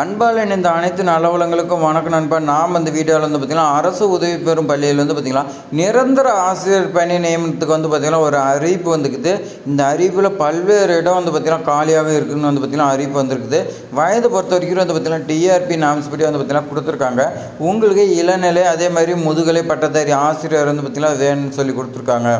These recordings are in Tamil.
அன்பால் இணைந்த அனைத்து நலவளங்களுக்கும் வணக்கம் நண்பா. நாம் இந்த வீடியோவில் வந்து பார்த்திங்கன்னா அரசு உதவி பெறும் பள்ளியில் வந்து பார்த்திங்கன்னா நிரந்தர ஆசிரியர் பணி நியமனத்துக்கு வந்து பார்த்திங்கன்னா ஒரு அறிவிப்பு வந்துக்குது. இந்த அறிவிப்பில் பல்வேறு இடம் வந்து பார்த்திங்கன்னா காலியாக இருக்குதுன்னு வந்து பார்த்திங்கன்னா அறிவிப்பு வந்திருக்குது. வயது பொறுத்த வரைக்கும் வந்து பார்த்திங்கன்னா டிஆர்பி நாம்ஸ் படி வந்து பார்த்திங்கன்னா கொடுத்துருக்காங்க. உங்களுக்கு இளநிலை அதே மாதிரி முதுகலை பட்டதாரி ஆசிரியர் வந்து பார்த்திங்கன்னா வேணும்னு சொல்லி கொடுத்துருக்காங்க.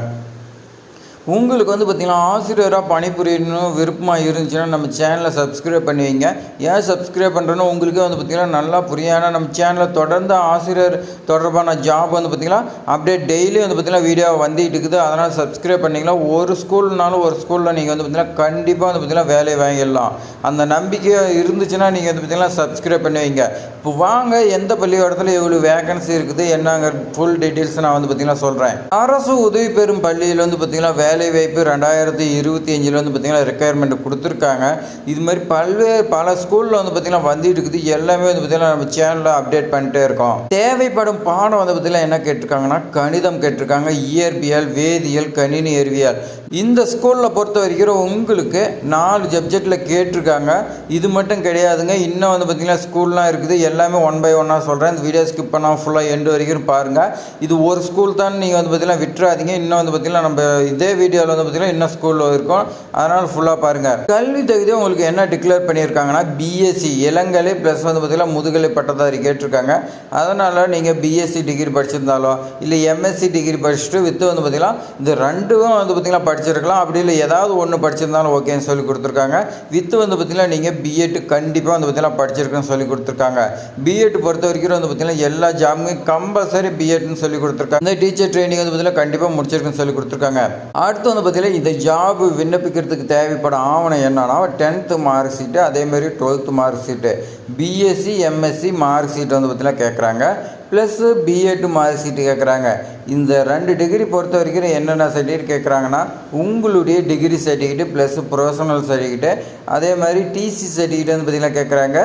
உங்களுக்கு வந்து பார்த்திங்கன்னா ஆசிரியராக பணிபுரியணும் விருப்பமாக இருந்துச்சுன்னா நம்ம சேனலை சப்ஸ்கிரைப் பண்ணி வைங்க. ஏன் சப்ஸ்கிரைப் பண்ணுறோன்னு உங்களுக்கே வந்து பார்த்திங்கன்னா நல்லா புரியானா நம்ம சேனலில் தொடர்ந்து ஆசிரியர் தொடர்பான ஜாப் வந்து பார்த்திங்கன்னா அப்டேட் டெய்லி வந்து பார்த்திங்கன்னா வீடியோ வந்துட்டு இருக்குது. அதனால் சப்ஸ்கிரைப் பண்ணிங்கன்னா ஒரு ஸ்கூல்னாலும் ஒரு ஸ்கூலில் நீங்கள் வந்து பார்த்திங்கன்னா கண்டிப்பாக வந்து பார்த்திங்கன்னா வேலையை வாங்கிடலாம். அந்த நம்பிக்கை இருந்துச்சுன்னா நீங்கள் வந்து பார்த்திங்கன்னா சப்ஸ்கிரைப் பண்ணி வைங்க. இப்போ வாங்க எந்த பள்ளிக்கூடத்தில் எவ்வளோ வேகன்சி இருக்குது என்னங்கிற ஃபுல் டீட்டெயில்ஸ் நான் வந்து பார்த்திங்கன்னா சொல்கிறேன் அரசு உதவி பெறும் பள்ளியில் வந்து பார்த்திங்கன்னா வேலை வாய்ப்பு ரெண்டாயிரத்தி இருபத்தி அஞ்சில் வந்து பார்த்திங்கன்னா ரெக்குயர்மெண்ட் கொடுத்துருக்காங்க. இது மாதிரி பல்வேறு பல ஸ்கூலில் வந்து பார்த்திங்கன்னா வந்துட்டு இருக்குது. எல்லாமே வந்து பார்த்திங்கன்னா நம்ம சேனலில் அப்டேட் பண்ணிட்டே இருக்கோம். தேவைப்படும் பாடம் வந்து பார்த்திங்கன்னா என்ன கேட்டிருக்காங்கன்னா கணிதம் கேட்டிருக்காங்க. இயற்பியல் வேதியியல் கணினி அறிவியல். இந்த ஸ்கூலில் பொறுத்த வரைக்கும் உங்களுக்கு நாலு சப்ஜெக்டில் கேட்டிருக்காங்க. இது மட்டும் கிடையாதுங்க. இன்னும் வந்து பார்த்திங்கன்னா ஸ்கூல்லாம் இருக்குது. எல்லாமே ஒன் பை ஒன்னாக சொல்கிறேன் இந்த வீடியோ ஸ்கிப் பண்ணால் ஃபுல்லாக எண்டு வரைக்கும் பாருங்கள் இது ஒரு ஸ்கூல் தான் நீங்கள் வந்து பார்த்திங்கன்னா விட்டுறாதீங்க. இன்னும் வந்து பார்த்திங்கன்னா நம்ம இதே வீடியோவில் வந்து பார்த்திங்கன்னா இன்னும் ஸ்கூலில் இருக்கும். அதனால் ஃபுல்லாக பாருங்கள் கல்வி தகுதி உங்களுக்கு என்ன டிக்ளேர் பண்ணியிருக்காங்கன்னா பிஎஸ்சி இளங்கலை ப்ளஸ் வந்து பார்த்திங்கன்னா முதுகலை பட்டதாரி கேட்டிருக்காங்க. அதனால் நீங்கள் பிஎஸ்சி டிகிரி படிச்சிருந்தாலோ இல்லை எம்எஸ்சி டிகிரி படிச்சுட்டு வித்து வந்து பார்த்திங்கன்னா இந்த ரெண்டும் வந்து பார்த்திங்கன்னா படிச்சிருக்கலாம். அப்படி இல்லை ஏதாவது ஒன்று படிச்சிருந்தாலும் ஓகேன்னு சொல்லி கொடுத்துருக்காங்க. வித்து வந்து பார்த்திங்கன்னா நீங்கள் பிஎட் கண்டிப்பாக வந்து பார்த்திங்கன்னா படிச்சிருக்குன்னு சொல்லி கொடுத்துருக்காங்க. பிஎட் பொறுத்த வரைக்கும் வந்து பார்த்திங்கன்னா எல்லா ஜாமுக்கும் கம்பல்சரி பிஎட்னு சொல்லி கொடுத்துருக்காங்க. இந்த டீச்சர் ட்ரைனிங் வந்து பார்த்திங்கன்னா கண்டிப்பாக முடிச்சிருக்குன்னு சொல்லி கொடுத்துருக்காங்க. அடுத்து வந்து பார்த்திங்கன்னா இந்த ஜாப் விண்ணப்பிக்கிறதுக்கு தேவைப்படும் ஆவணம் என்னன்னா டென்த்து மார்க் ஷீட்டு அதேமாரி twelfth mark sheet BSc MSc mark sheet வந்து பார்த்திங்கன்னா கேட்குறாங்க ப்ளஸ்ஸு பிஎட் மார்க் ஷீட்டு கேட்குறாங்க இந்த ரெண்டு டிகிரி பொறுத்த வரைக்கும் என்னென்ன சர்டிஃபிகேட் கேட்குறாங்கன்னா உங்களுடைய degree certificate plus professional certificate அதே மாதிரி டிசி சர்டிஃபிகேட் வந்து பார்த்திங்கன்னா கேட்குறாங்க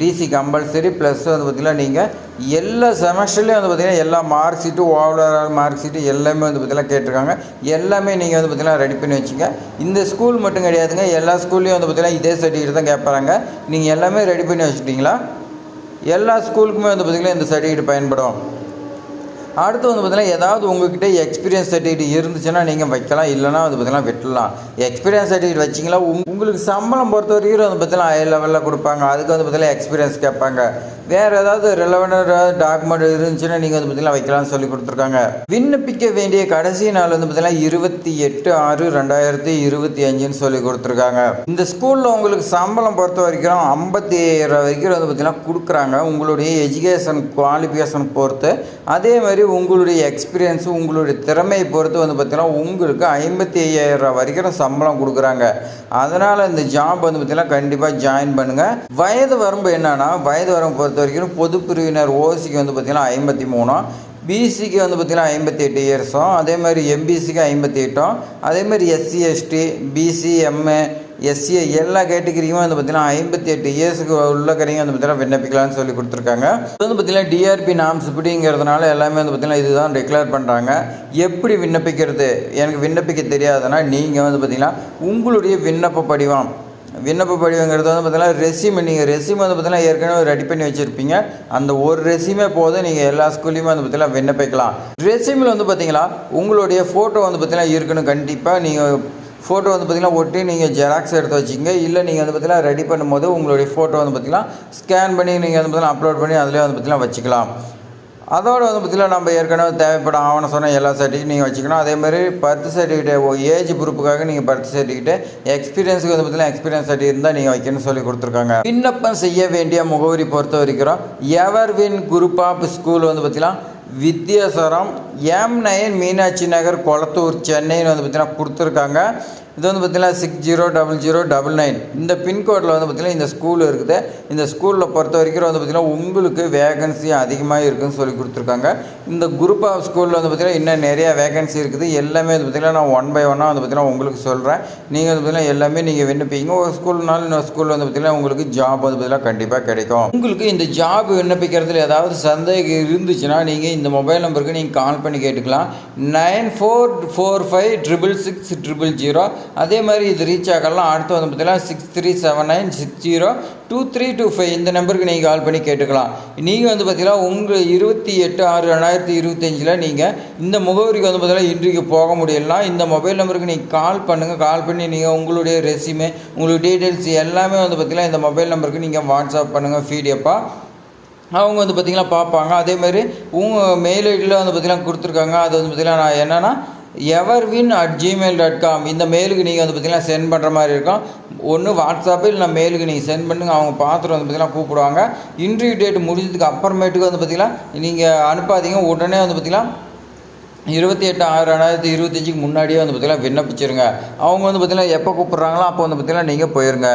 டிசி கம்பல்சரி ப்ளஸ் வந்து பார்த்திங்கன்னா நீங்கள் எல்லா செமஸ்டர்லேயும் வந்து பார்த்திங்கன்னா எல்லா mark sheet overall mark sheet எல்லாமே வந்து பார்த்திங்கன்னா கேட்டிருக்காங்க. எல்லாமே நீங்கள் வந்து பார்த்திங்கன்னா ரெடி பண்ணி வச்சுங்க. இந்த ஸ்கூல் மட்டும் கிடையாதுங்க. எல்லா ஸ்கூல்லையும் வந்து பார்த்திங்கன்னா இதே சர்டிஃபிகேட் தான் கேட்பாங்க நீங்கள் எல்லாமே ரெடி பண்ணி வச்சுட்டிங்களா? எல்லா ஸ்கூலுக்குமே வந்து பார்த்திங்கன்னா இந்த சர்டிஃபிகேட் பயன்படும். அடுத்து வந்து பார்த்தீங்கன்னா ஏதாவது உங்ககிட்ட எக்ஸ்பீரியன்ஸ் சர்டிஃபிகேட் இருந்துச்சுன்னா நீங்கள் வைக்கலாம் இல்லைனா வந்து பார்த்தீங்கன்னா விட்டுலாம் எக்ஸ்பீரியன்ஸ் சர்டிஃபிகேட் வச்சிங்களா? உங்களுக்கு சம்பளம் பொறுத்த வரைக்கும் வந்து பார்த்தீங்கன்னா ஹை லெவலில் கொடுப்பாங்க. அதுக்கு வந்து பார்த்தீங்கன்னா எக்ஸ்பீரியன்ஸ் கேட்பாங்க. வேறு ஏதாவது ரெலவெண்டாக டாக்குமெண்ட் இருந்துச்சுன்னா நீங்கள் வந்து பார்த்தீங்கன்னா வைக்கலாம்னு சொல்லி கொடுத்துருக்காங்க. விண்ணப்பிக்க வேண்டிய கடைசி நாள் வந்து பார்த்தீங்கன்னா இருபத்தி எட்டு ஆறு ரெண்டாயிரத்தி இருபத்தி அஞ்சுன்னு சொல்லி கொடுத்துருக்காங்க. இந்த ஸ்கூலில் உங்களுக்கு சம்பளம் பொறுத்த வரைக்கும் ஐம்பத்தி ஏழு வரைக்கும் வந்து பார்த்தீங்கன்னா கொடுக்குறாங்க. உங்களுடைய எஜுகேஷன் குவாலிஃபிகேஷன் பொறுத்து. அதே மாதிரி உங்களுடைய எக்ஸ்பீரியன்ஸு உங்களுடைய திறமையை பொறுத்து வந்து பார்த்திங்கன்னா உங்களுக்கு ஐம்பத்தி ஐயாயிரம் வரைக்கும் சம்பளம் கொடுக்குறாங்க. அதனால் இந்த ஜாப் வந்து பார்த்திங்கன்னா கண்டிப்பாக ஜாயின் பண்ணுங்கள் வயது வரம்பு என்னன்னா வயது வரம்பு பொறுத்த வரைக்கும் பொது பிரிவினர் ஓசிக்கு வந்து பார்த்திங்கன்னா ஐம்பத்தி மூணும் பிசிக்கு வந்து பார்த்திங்கன்னா ஐம்பத்தி எட்டு இயர்ஸும் அதே மாதிரி எம்பிசிக்கு ஐம்பத்தி எட்டும் அதே மாதிரி SC ST BC MA SC எல்லா கேட்டகரியும் வந்து பார்த்தீங்கன்னா ஐம்பத்தி எட்டு இயர்ஸுக்கு உள்ளக்கரையும் வந்து பார்த்தீங்கன்னா விண்ணப்பிக்கலாம்னு சொல்லி கொடுத்துருக்காங்க இது வந்து பார்த்திங்கன்னா டிஆர்பி நாம்ஸ் இப்படிங்கிறதுனால எல்லாமே வந்து பார்த்திங்கன்னா இதுதான் டிக்ளேர் பண்ணுறாங்க எப்படி விண்ணப்பிக்கிறது எனக்கு விண்ணப்பிக்க தெரியாதுன்னா நீங்கள் வந்து பார்த்திங்கன்னா உங்களுடைய விண்ணப்ப படிவம் விண்ணப்ப படிவங்கிறது வந்து பார்த்தீங்கன்னா ரெசியூம் நீங்கள் ரெசியூம் வந்து பார்த்தீங்கன்னா ஏற்கனவே ரெடி பண்ணி வச்சுருப்பீங்க அந்த ஒரு ரெசியூமே போதும் நீங்கள் எல்லா ஸ்கூல்லையுமே வந்து பார்த்தீங்கன்னா விண்ணப்பிக்கலாம் ரெசியூமில் வந்து பார்த்தீங்கன்னா உங்களுடைய ஃபோட்டோ வந்து பார்த்தீங்கன்னா இருக்கணும் கண்டிப்பாக நீங்கள் ஃபோட்டோ வந்து பார்த்திங்கன்னா ஒட்டி நீங்கள் ஜெராக்ஸ் எடுத்து வச்சிங்க இல்லை நீங்கள் வந்து பார்த்திங்கன்னா ரெடி பண்ணும்போது உங்களுடைய ஃபோட்டோ வந்து பார்த்திங்கன்னா ஸ்கேன் பண்ணி நீங்கள் வந்து பார்த்திங்கன்னா அப்லோட் பண்ணி அதிலே வந்து பார்த்திங்கன்னா வச்சுக்கலாம். அதோடு வந்து பார்த்திங்கன்னா நம்ம ஏற்கனவே தேவைப்படும் ஆவணம் சொன்ன எல்லா சர்டிஃபிகேட் நீங்கள் வச்சுக்கணும். அதே மாதிரி பர்த் சர்டிஃபிகேட் ஏஜ் குரூப்புக்காக நீங்கள் பர்த் சர்டிஃபிகேட் எக்ஸ்பீரியன்ஸுக்கு வந்து பார்த்திங்கன்னா எக்ஸ்பீரியன்ஸ் சர்டிஃபிகேட் இருந்தால் நீங்கள் வைக்கணும்னு சொல்லி கொடுத்துருக்காங்க. விண்ணப்பம் செய்ய வேண்டிய முகவரி பொறுத்த வரைக்கும் எவர்வின் குரூப் ஆஃப் ஸ்கூல் வந்து பார்த்திங்கன்னா வித்யாசரம் எம் நைன் மீனாட்சி நகர் கொளத்தூர் சென்னைன்னு வந்து பார்த்திங்கன்னா கொடுத்துருக்காங்க. இது வந்து பார்த்திங்கன்னா six zero double zero double nine இந்த பின்கோடில் வந்து பார்த்திங்கன்னா இந்த ஸ்கூல் இருக்குது. இந்த ஸ்கூலில் பொறுத்த வரைக்கும் வந்து பார்த்திங்கன்னா உங்களுக்கு வேகன்சி அதிகமாக இருக்குதுன்னு சொல்லி கொடுத்துருக்காங்க. இந்த குரூப் ஆஃப் ஸ்கூலில் வந்து பார்த்திங்கன்னா இன்னும் நிறையா வேகன்சி இருக்குது. எல்லாமே வந்து பார்த்திங்கன்னா நான் ஒன் பை ஒன்னாக வந்து பார்த்திங்கன்னா உங்களுக்கு சொல்கிறேன் நீங்கள் வந்து பார்த்திங்கன்னா எல்லாமே நீங்கள் விண்ணப்பிங்க. ஒரு ஸ்கூல்னாலும் இன்னொரு ஸ்கூலில் வந்து பார்த்திங்கன்னா உங்களுக்கு ஜாப் வந்து பார்த்திங்கன்னா கண்டிப்பாக கிடைக்கும். உங்களுக்கு இந்த ஜாப் விண்ணப்பிக்கிறதுல ஏதாவது சந்தேகம் இருந்துச்சுன்னா நீங்கள் இந்த மொபைல் நம்பருக்கு நீங்கள் கால் பண்ணி கேட்டுக்கலாம். Nine four four five triple six triple zero அதே மாதிரி இது ரீச் ஆகலாம். அடுத்து வந்து பார்த்தீங்கன்னா six three seven nine six zero two three two five இந்த நம்பருக்கு நீங்கள் கால் பண்ணி கேட்டுக்கலாம். நீங்கள் வந்து பார்த்தீங்கன்னா உங்கள் இருபத்தி எட்டு ஆறு ரெண்டாயிரத்தி இருபத்தஞ்சில் நீங்கள் இந்த முகவரிக்கு வந்து பார்த்தீங்கன்னா இன்றைக்கு போக முடியலாம் இந்த மொபைல் நம்பருக்கு நீங்கள் கால் பண்ணுங்கள் கால் பண்ணி நீங்கள் உங்களுடைய ரெசியூமே உங்களுடைய டீட்டெயில்ஸ் எல்லாமே வந்து பார்த்தீங்கன்னா இந்த மொபைல் நம்பருக்கு நீங்கள் வாட்ஸ்அப் பண்ணுங்கள் ஃபீடியப்பாக அவங்க வந்து பார்த்திங்கன்னா பார்ப்பாங்க. அதேமாதிரி உங்கள் மெயில் ஐடியில் வந்து பார்த்திங்கன்னா கொடுத்துருக்காங்க. அது வந்து பார்த்திங்கன்னா நான் என்னென்னா Everwin at Gmail dot com இந்த மெயிலுக்கு நீங்கள் வந்து பார்த்திங்கன்னா சென்ட் பண்ணுற மாதிரி இருக்கும். ஒன்று வாட்ஸ்அப்பு இல்லை மெயிலுக்கு நீங்கள் சென்ட் பண்ணுங்க. அவங்க பார்த்துட்டு வந்து பார்த்திங்கன்னா கூப்பிடுவாங்க. இன்டர்வியூ டேட் முடிஞ்சதுக்கு அப்புறமேட்டுக்கு வந்து பார்த்திங்கன்னா நீங்கள் அனுப்பாதீங்க. உடனே வந்து பார்த்திங்கன்னா இருபத்தி எட்டு ஆறு ரெண்டாயிரத்தி இருபத்தஞ்சிக்கு முன்னாடியே வந்து பார்த்திங்கன்னா விண்ணப்பிச்சிருங்க. அவங்க வந்து பார்த்திங்கன்னா எப்போ கூப்பிட்றாங்களோ அப்போ வந்து பார்த்திங்கன்னா நீங்கள் போயிருங்க.